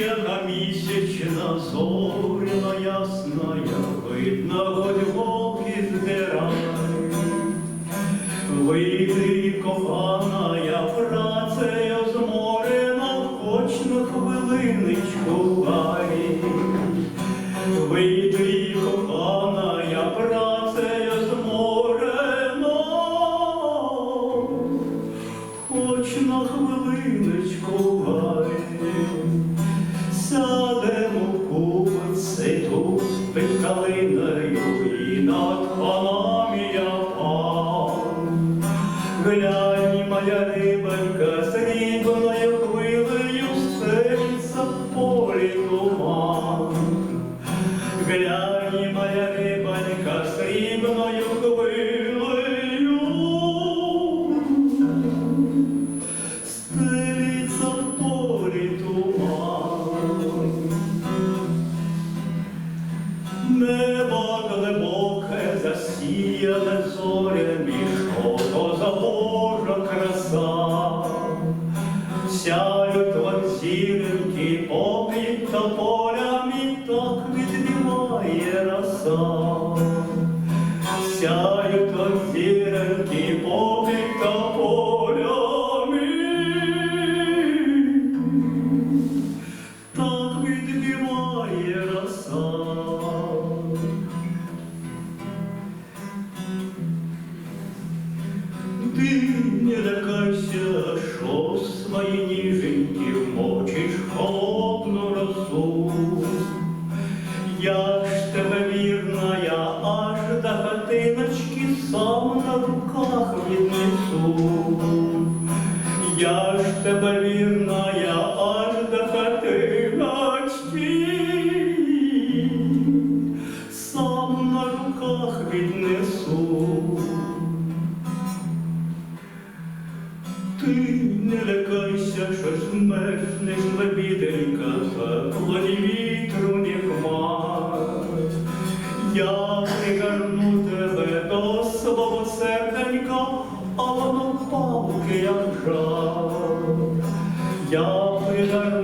яка місячна зоряна ясна, видно, хоть вовки здирай. Вийди, коханая, працею зморена, хоч на хвилиночку гай. Вийди, під і над панами я пан. Глянь, моя рибонька, срібною засіяне зорями, що то за. Сяють от зіроньки попід тополями, так відбиває роса. Сяють от зіроньки попід Ти не лякайся, що свої ніженьки вмочиш холодну росу. Я ж тебе вірна, аж до хатиночки сам на руках віднесу. Я ж тебе вірна, аж до хатиночки сам на руках віднесу. Ти не лякайся, що змерзнеш, лебіденька, плоді вітру не хмар. Я пригорну тебе до свого серденька, а воно палки як жар. Я прикорну